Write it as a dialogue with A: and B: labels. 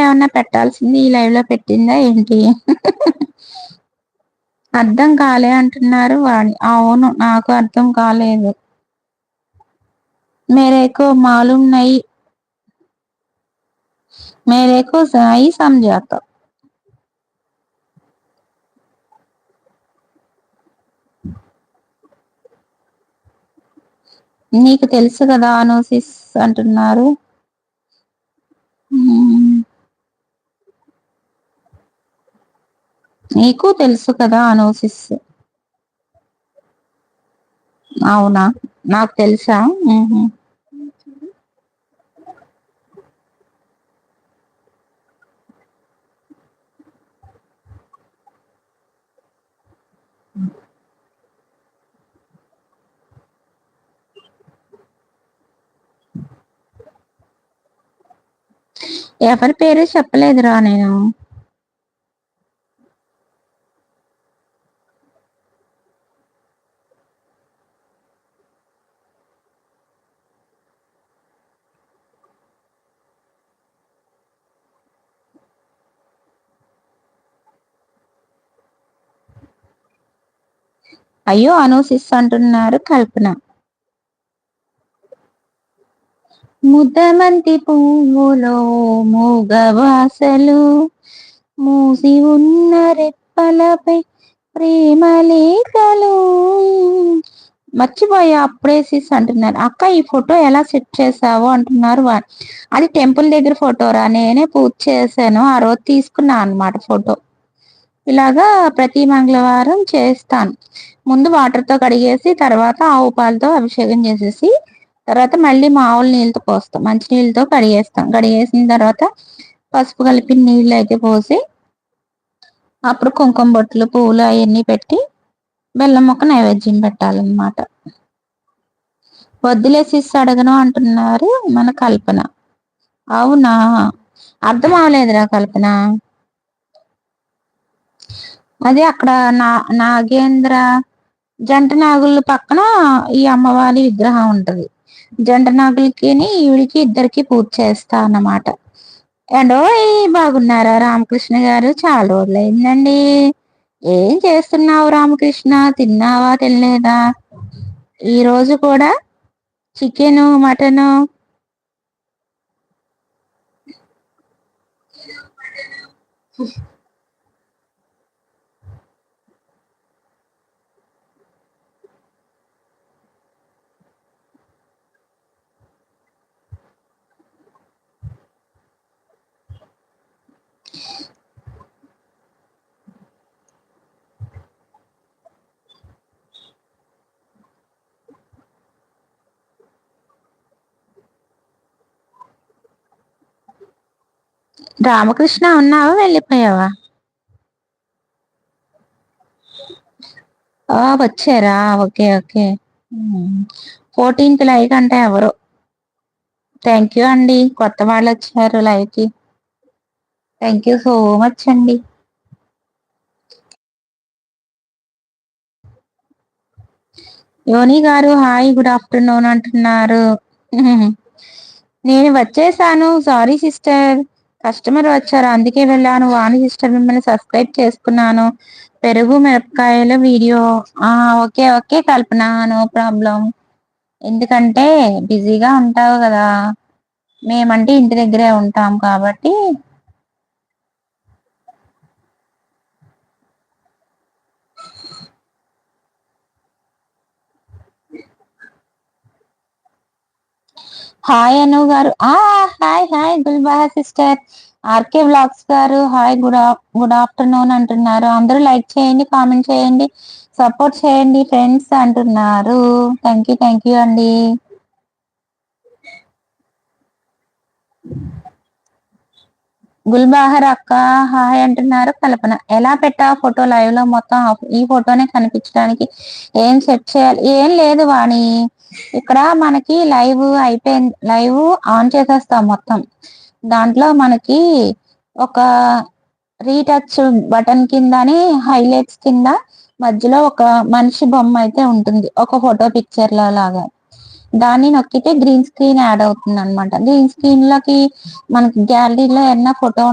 A: ఏమన్నా పెట్టాల్సింది? ఈ లైవ్లో పెట్టిందా ఏంటి? అర్థం కాలే అంటున్నారు వాణి. అవును నాకు అర్థం కాలేదు. మేరేకో మాలూమ్ నై మేరేకో సాయి సంజాత నీకు తెలుసు కదా అనోసిస్ అంటున్నారు. నీకు తెలుసు కదా అనోసిస్. అవునా? నాకు తెలుసా? ఎవరి పేరు చెప్పలేదురా నేను. అయ్యో అనూసిస్ అంటున్నారు కల్పన. ముద్దమంతి పువ్వులో మూగవాసలు మూసి ఉన్న రెప్పలపై ప్రేమ లేఖలు మర్చిపోయా అప్పుడే సిస్ అంటున్నారు. అక్క ఈ ఫోటో ఎలా సెట్ చేసావు అంటున్నారు అది టెంపుల్ దగ్గర ఫోటోరా నేనే పూజ చేశాను ఆ రోజు తీసుకున్నా అనమాట ఫోటో. ఇలాగా ప్రతి మంగళవారం చేస్తాను. ముందు వాటర్తో కడిగేసి తర్వాత ఆవు పాలతో అభిషేకం చేసేసి తర్వాత మళ్ళీ మావుల నీళ్ళతో పోస్తాం. మంచి నీళ్ళతో కడిగేస్తాం. కడిగేసిన తర్వాత పసుపు కలిపి నీళ్ళు అయితే పోసి అప్పుడు కుంకుమ బొట్లు పువ్వులు అవన్నీ పెట్టి బెల్లం మొక్క నైవేద్యం పెట్టాలన్నమాట. వద్దులే అడగను అంటున్నారు మన కల్పన. అవునా? అర్థం అవలేదురా కల్పన. అదే అక్కడ నా నాగేంద్ర జంట నాగుల పక్కన ఈ అమ్మవారి విగ్రహం ఉంటది. జంట నాగులకి ఈవిడికి ఇద్దరికి పూజ చేస్తా అన్నమాట. ఏండోయ్ బాగున్నారా రామకృష్ణ గారు? చాలా రోజులయిందండి ఏం చేస్తున్నావు రామకృష్ణ? తిన్నావా తినలేదా? ఈ రోజు కూడా చికెను మటను రామకృష్ణ ఉన్నావా? వెళ్ళిపోయావా? ఆ వచ్చారా? Okay okay. ఫోర్టీన్త్ లైక్ అంటే ఎవరు? థ్యాంక్ యూ అండి. కొత్త వాళ్ళు వచ్చారు లైవ్కి థ్యాంక్ యూ సో మచ్ అండి. యోని గారు హాయ్ గుడ్ ఆఫ్టర్నూన్ అంటున్నారు. నేను వచ్చేసాను. Sorry sister. కస్టమర్ వచ్చారు. అందుకే వెళ్ళాను. వాణి సిస్టర్ మిమ్మల్ని సబ్స్క్రైబ్ చేసుకున్నాను. పెరుగు మిరపకాయల video. Okay okay Kalpana no problem. ఎందుకంటే బిజీగా ఉంటావు కదా. మేమంటే ఇంటి దగ్గరే ఉంటాం కాబట్టి హాయ్ అను గారు. ఆ hi hi Gulbaha sister. RK blogs గారు హాయ్ గుడ్ గుడ్ ఆఫ్టర్నూన్ అంటున్నారు. అందరూ లైక్ చేయండి కామెంట్ చేయండి సపోర్ట్ చేయండి ఫ్రెండ్స్ అంటున్నారు. థ్యాంక్ యూ థ్యాంక్ యూ అండి. గుల్బాహర్ అక్క హాయ్ అంటున్నారు. కల్పన ఎలా పెట్టా ఫోటో లైవ్లో మొత్తం? ఈ ఫోటోనే కనిపించడానికి ఏం సెట్ చేయాలి? ఏం లేదు వాణి. ఇక్కడ మనకి లైవ్ అయిపోయింది లైవ్ ఆన్ చేసేస్తాం మొత్తం. దాంట్లో మనకి ఒక రీటచ్ బటన్ కిందని హైలైట్స్ కింద మధ్యలో ఒక మనిషి బొమ్మ అయితే ఉంటుంది. ఒక ఫోటో పిక్చర్లో లాగా. దాన్ని నొక్కితే గ్రీన్ స్క్రీన్ యాడ్ అవుతుంది అనమాట గ్రీన్ స్క్రీన్లోకి మనకి గ్యాలరీలో ఏమన్నా ఫోటో